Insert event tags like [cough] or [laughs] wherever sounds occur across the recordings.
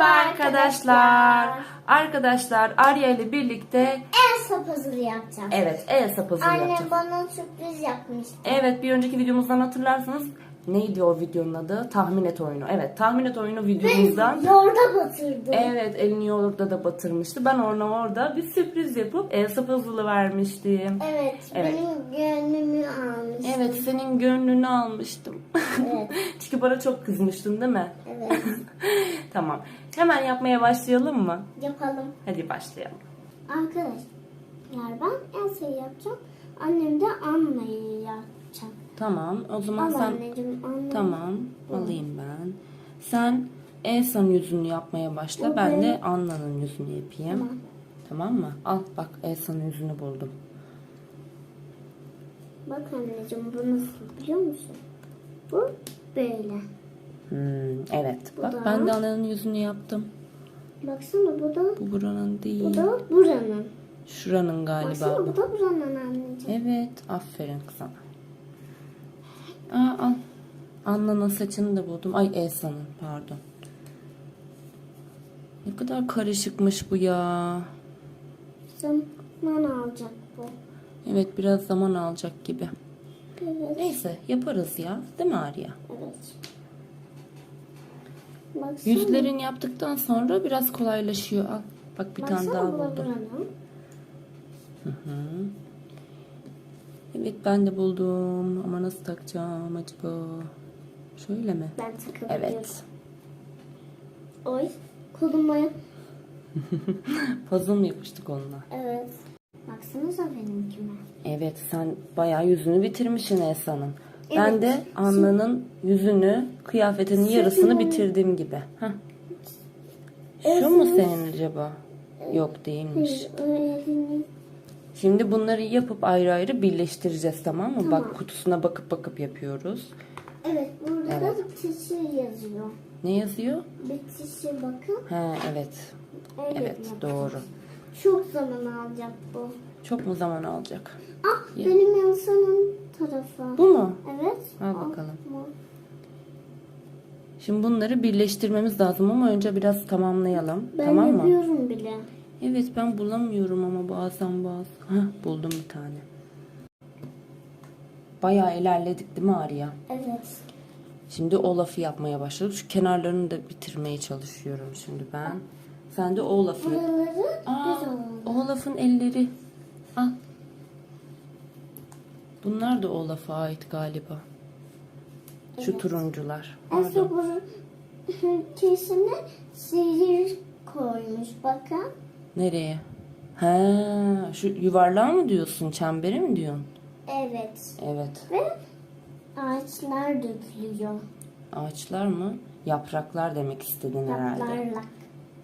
Merhaba arkadaşlar. Arkadaşlar Arya ile birlikte Elsa puzzle yapacağım. evet Elsa puzzle Annem yapacağız. bana sürpriz yapmıştı. Evet bir önceki videomuzdan hatırlarsanız neydi o videonun adı? Tahmin et oyunu. Evet tahmin et oyunu videomuzdan. Yoğurda batırdı. Evet elini yoğurda da batırmıştı. Ben ona orada bir sürpriz yapıp Elsa puzzle'ı vermiştim. Evet, Evet. benim gönlümü almış. Evet senin gönlünü almıştım. Evet. [laughs] Çünkü bana çok kızmıştın değil mi? Evet. [laughs] tamam. Hemen yapmaya başlayalım mı? Yapalım. Hadi başlayalım. Arkadaşlar ben Elsa'yı yapacağım. Annem de Anna'yı yapacak. Tamam. O zaman Al sen anneciğim Anna. Tamam, alayım ben. Sen Elsa'nın yüzünü yapmaya başla. O Ben de Anna'nın yüzünü yapayım. Tamam. Tamam mı? Al bak Elsa'nın yüzünü buldum. Bak anneciğim bu nasıl biliyor musun? Bu böyle. Hmm, evet. Bu bak da. ben de Anna'nın yüzünü yaptım. Baksana bu da Bu buranın değil. bu da buranın. Şuranın galiba. Baksana bu. bu da buranın anneciğim. Evet. Aferin kızım. Aa, al. Anna'nın saçını da buldum. Ay Elsa'nın pardon. Ne kadar karışıkmış bu ya. Zaman alacak bu. Evet biraz zaman alacak gibi. Evet. Neyse yaparız ya. Değil mi Arya? Evet. Baksana. Yüzlerini yaptıktan sonra biraz kolaylaşıyor. Al. Bak bir tane Baksana daha bu da buldum. buranın. Evet ben de buldum. Ama nasıl takacağım acaba? Şöyle mi? Ben takabiliyorum. Evet. Oy. Koluma. [laughs] Puzzle mı yapıştık onunla? Evet. Baksanıza benimkime. Evet sen bayağı yüzünü bitirmişsin Elsa'nın. Ben Evet. de Anna'nın yüzünü, kıyafetinin yarısını bitirdiğim gibi. Heh. Şu mu senin acaba? Yok değilmiş. Şimdi bunları yapıp ayrı ayrı birleştireceğiz tamam mı? Tamam. Bak kutusuna bakıp bakıp yapıyoruz. Evet, burada Evet. da bitişi yazıyor. Ne yazıyor? Bitişi bakın. He evet. Evet yapacağız. doğru. Çok zaman alacak bu. Çok mu zaman alacak? Ah, Ya. benim Elsa'nın tarafı. Bu mu? Evet. Al bakalım. bu. Şimdi bunları birleştirmemiz lazım ama önce biraz tamamlayalım. Ben tamam mı? yapıyorum bile. Evet ben bulamıyorum ama bazen bazı. Heh, buldum bir tane. Bayağı ilerledik değil mi Arya? Evet. Şimdi Olaf'ı yapmaya başladık. Şu kenarlarını da bitirmeye çalışıyorum şimdi ben. Sen de Olaf'ı. Buraları. Olaf'ın elleri. Al. Bunlar da Olaf'a ait galiba. Şu turuncular. Pardon. Elsa bunun kesine sihir koymuş. Bakın. Nereye? Ha, şu yuvarlağı mı diyorsun? Çemberi mi diyorsun? Evet. Evet. Ve ağaçlar dökülüyor. Ağaçlar mı? Yapraklar demek istedin herhalde. Yaplarla.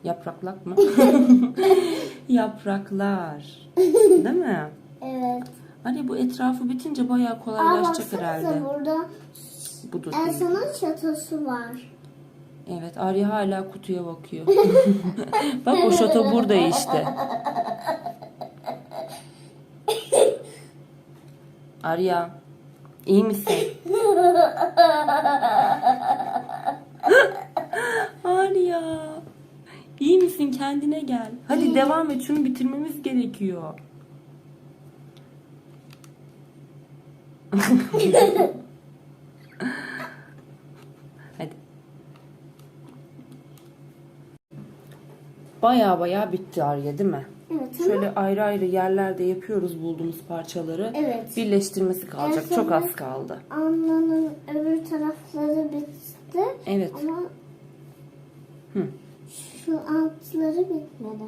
Yapraklak mı? [laughs] Yapraklar. Değil mi? Evet. Hani bu etrafı bitince bayağı Aa kolaylaşacak baksanıza herhalde. burada Bu da değil. Elsa'nın çatosu var. Evet Arya hala kutuya bakıyor. [laughs] Bak o şato burada işte. Arya iyi misin? [laughs] Arya iyi misin kendine gel. Hadi devam et şunu bitirmemiz gerekiyor. Hadi. Baya baya bitti Arya değil mi? Evet ama Şöyle ayrı ayrı yerlerde yapıyoruz bulduğumuz parçaları. Evet. Birleştirmesi kalacak. En Çok sonunda- az kaldı. Anna'nın öbür tarafları bitti. Evet. Ama Hı. şu altları bitmedi.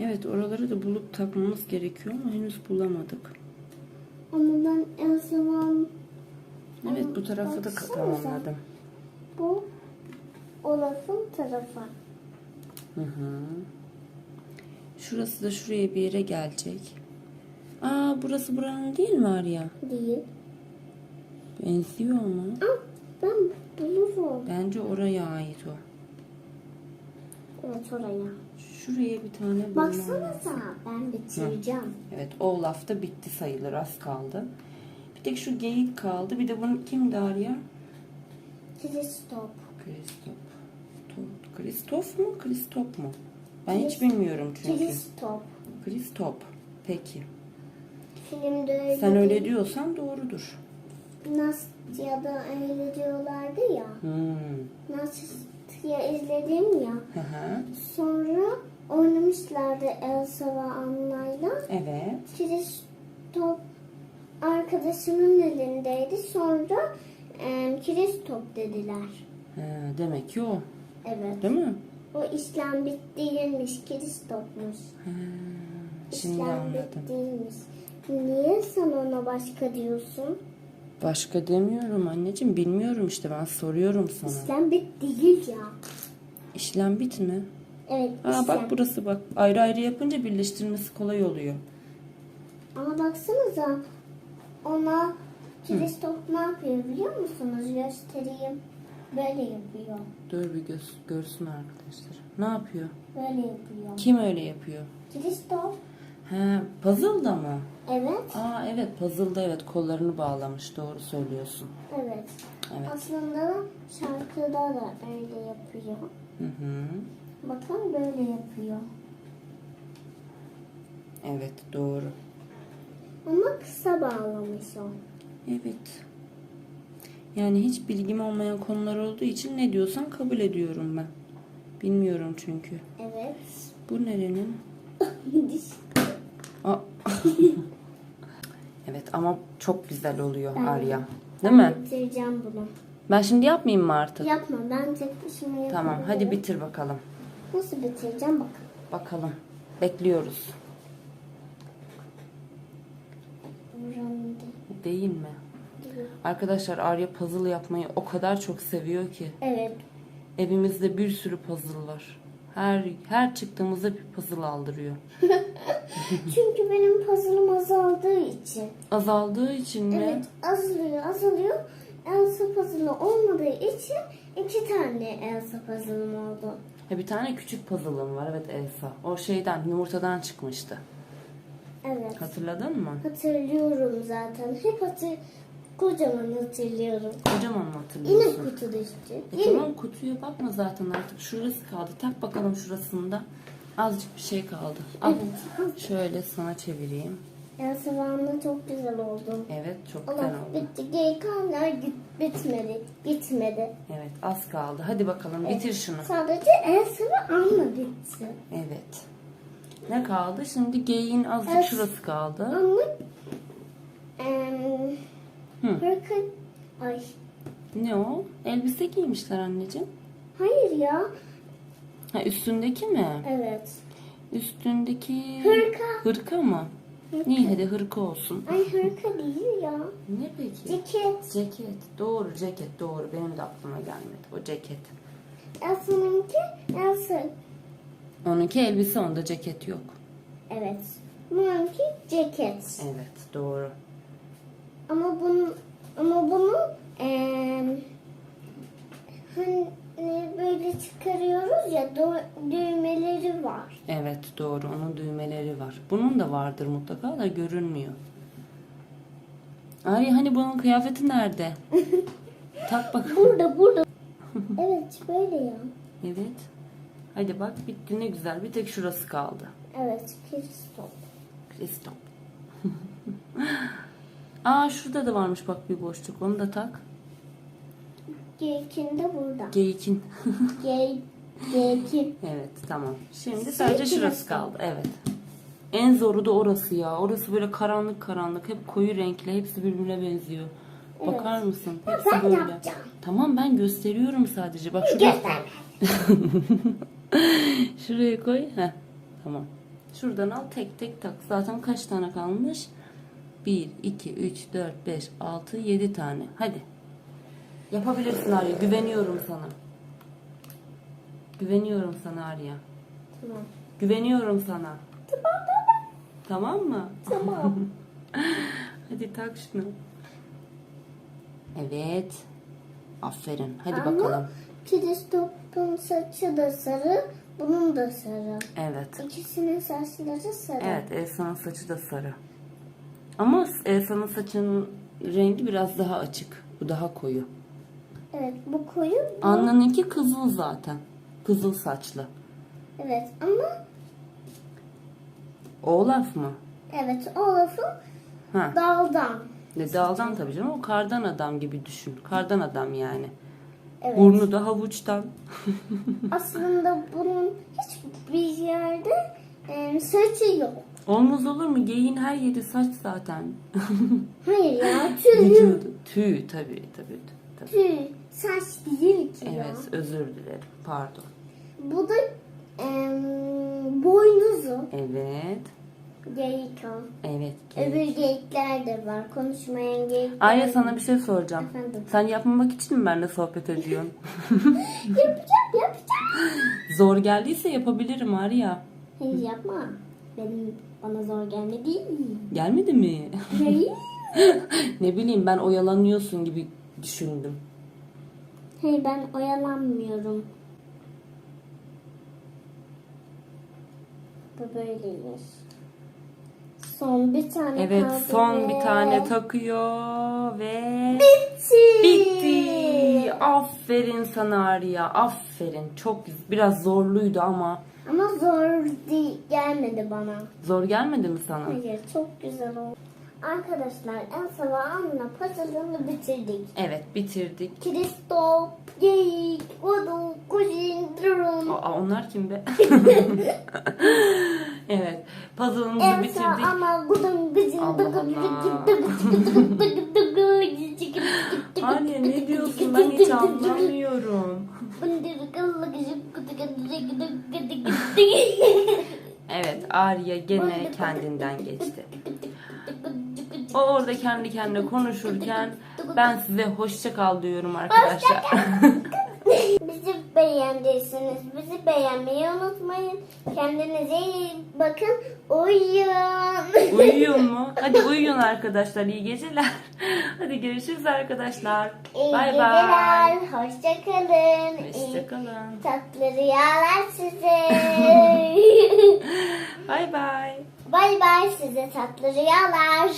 Evet oraları da bulup takmamız gerekiyor ama henüz bulamadık. Ama ben Elsa'nın Evet bu tarafı da Baksanıza. tamamladım. bu Olaf'ın tarafı. Hı hı. Şurası da şuraya bir yere gelecek. Aa burası buranın değil mi Arya? Değil. Benziyor ama. Aa, ben bulurum. Bence oraya ait o. Evet oraya. Şuraya bir tane bulmam. Baksanıza ben bitireceğim. Evet o laf da bitti sayılır az kaldı. Bir tek şu geyik kaldı. Bir de bunun kimdi Arya? Kristop. Kristop. Tut Kristof mu? Kristop mu? Ben hiç bilmiyorum çünkü. Kristop. Kristop. Peki. Filmde öyle Sen öyle diyorsan doğrudur. Nastya'da öyle diyorlardı ya. Hmm. Nastya izledim ya. Hı hı. Sonra oynamışlardı Elsa ve Anna'yla. Evet. Kristop arkadaşımın elindeydi. Sonra e, Kristop dediler. Ha, demek ki o. Evet. Değil mi? O işlem bittiymiş. Kristopmuş. Ha, şimdi İşlem anladım. bittiymiş. Niye sen ona başka diyorsun? Başka demiyorum anneciğim. Bilmiyorum işte ben soruyorum sana. İşlem bit değil ya. İşlem bit mi? Evet Aa işlem. bak burası bak. Ayrı ayrı yapınca birleştirmesi kolay oluyor. Ama baksanıza ona Kristop ne yapıyor biliyor musunuz? Göstereyim. Böyle yapıyor. Dur bir göz, görsün arkadaşlar. Ne yapıyor? Böyle yapıyor. Kim öyle yapıyor? Kristop. He, puzzle'da mı? Evet. Aa evet puzzle'da evet kollarını bağlamış. Doğru söylüyorsun. Evet. Evet. Aslında şarkıda da öyle yapıyor. Hı hı. Bakın böyle yapıyor. Evet doğru. Ama kısa bağlamış o. Evet. Yani hiç bilgim olmayan konular olduğu için ne diyorsan kabul ediyorum ben. Bilmiyorum çünkü. Evet. Bu nerenin? [laughs] Diş. Aa. [laughs] evet ama çok güzel oluyor Ben- Arya. Değil mi? Bitireceğim bunu. Ben şimdi yapmayayım mı artık? Yapma ben tek başıma yapabilirim. Tamam hadi bitir bakalım. Nasıl bitireceğim bakın. Bakalım. Bekliyoruz. Buranın Değil mi? değil. Arkadaşlar Arya puzzle yapmayı o kadar çok seviyor ki. Evet. Evimizde bir sürü puzzle var. Her her çıktığımızda bir puzzle aldırıyor. [laughs] Çünkü benim puzzle'ım azaldığı için. Azaldığı için mi? Evet azalıyor azalıyor. Elsa puzzle'ı olmadığı için iki tane Elsa puzzle'ım oldu. Ha, bir tane küçük puzzle'ım var evet Elsa. O şeyden yumurtadan çıkmıştı. Evet. Hatırladın mı? Hatırlıyorum zaten. Hep hatır kocaman hatırlıyorum. Kocaman mı Yine hatırlıyorsun? kutu düştü. E Yine. tamam kutuya bakma zaten artık şurası kaldı. Tak bakalım şurasında. Azıcık bir şey kaldı. Al. Evet. Şöyle sana çevireyim. Anna çok güzel oldu. Evet çok güzel Allah oldu. bitti. Geri kalanlar git, bitmedi. Gitmedi. Evet az kaldı. Hadi bakalım bitir şunu. Sadece Elsa ve Anna bitti. Evet. Ne kaldı? Şimdi geyin azıcık Evet. şurası kaldı. Anna eee Hı. ay Ne o? Elbise giymişler anneciğim. hayır ya. Ha üstündeki mi? Evet. Üstündeki Hırka. hırka mı? Hırka. İyi hadi hırka olsun. Ay hırka değil ya. Ne peki? Ceket. Ceket. Doğru ceket doğru. Benim de aklıma gelmedi o ceket. Elsa'nınki Elsa. Onunki elbise onda ceket yok. Evet. Bununki ceket. Evet doğru. Ama bunu ama bunu eee hani böyle çıkarıyoruz ya düğmeleri var. Evet doğru onun düğmeleri var. Bunun da vardır mutlaka da görünmüyor. Ay hani bunun kıyafeti nerede? [laughs] Tak bakalım. Burada burada. evet böyle ya. Evet. Hadi bak bitti ne güzel. Bir tek şurası kaldı. Evet Kristop. Kristop. [laughs] Aa şurada da varmış bak bir boşluk. Onu da tak. Geykin de burada. Geyikin. Gey Geykin. evet tamam. Şimdi sadece şurası kaldı. Evet. En zoru da orası ya. Orası böyle karanlık karanlık. Hep koyu renkli. Hepsi birbirine benziyor. Bakar mısın? Hepsi ben böyle. yapacağım. Tamam ben gösteriyorum sadece. Bak şurada. Göster. [laughs] Şuraya koy. Heh, tamam. Şuradan al tek tek tak. Zaten kaç tane kalmış? 1, 2, 3, 4, 5, 6, 7 tane. Hadi. Yapabilirsin Arya. Güveniyorum sana. Güveniyorum sana Arya. Tamam. Güveniyorum sana. Tamam mı? Tamam. [laughs] Hadi tak şunu. Evet. Aferin. Hadi Ama bakalım. Kristop'un saçı da sarı, bunun da sarı. Evet. İkisinin saçları sarı. Evet Elsa'nın saçı da sarı. Ama Elsa'nın saçının rengi biraz daha açık. Bu daha koyu. Evet, bu koyu. bu- Anna'nınki kızıl zaten. Kızıl saçlı. Evet ama Olaf mı? evet Olaf'ın Ha. daldan. Ne daldan tabii canım. O kardan adam gibi düşün. Kardan adam yani. Evet. Burnu da havuçtan. [laughs] Aslında bunun hiçbir yerde e, saçı yok. Olmaz olur mu? Geyin her yeri saç zaten. Hayır ya [laughs] tüy. Vücudu. Tüy tabii tabii. tabii. Tüy. Saç değil ki ya. Evet özür dilerim. Pardon. Bu da e, boynuzu. Evet. Geyik o. Evet. Öbür geyikler de var. Konuşmayan geyikler. Arya sana bir şey soracağım. Efendim? Sen yapmamak için mi benimle sohbet ediyorsun? [laughs] Yapacağım yapacağım. Zor geldiyse yapabilirim Arya. Hayır yapma. Benim bana zor gelmedi. Gelmedi mi? Hayır. [laughs] ne bileyim ben oyalanıyorsun gibi düşündüm. Hayır ben oyalanmıyorum. Bu böyleymiş. Son bir tane Evet kaldı son ve- bir tane takıyor ve Bitti. bitti. Aferin sana Arya. Aferin. Çok. Biraz zorluydu ama Ama zor değil, gelmedi bana. zor gelmedi mi sana? Hayır çok güzel oldu. Arkadaşlar Elsa ve Anna puzzle'ını bitirdik. Evet bitirdik. Kristof, Geyik, Odun, Kuzin, Drone. Aa, onlar kim be? evet. Puzzle'ımızı Elsa bitirdik. ama dıgı dıgı dıgı dıgı dıgı Arya ne diyorsun? Ben hiç anlamıyorum. Evet Arya gene kendinden geçti. O orada kendi kendine konuşurken ben size hoşça kal diyorum arkadaşlar. [laughs] Bizi beğendiyseniz bizi beğenmeyi unutmayın. Kendinize iyi bakın. Uyuyun. Uyuyor mu? [laughs] Hadi uyuyun arkadaşlar. İyi geceler. [laughs] Hadi görüşürüz arkadaşlar. İyi Bay bay. geceler. Hoşça kalın. İyi Hoşçakalın. tatlı rüyalar size. Bay bay. bay bay size tatlı rüyalar.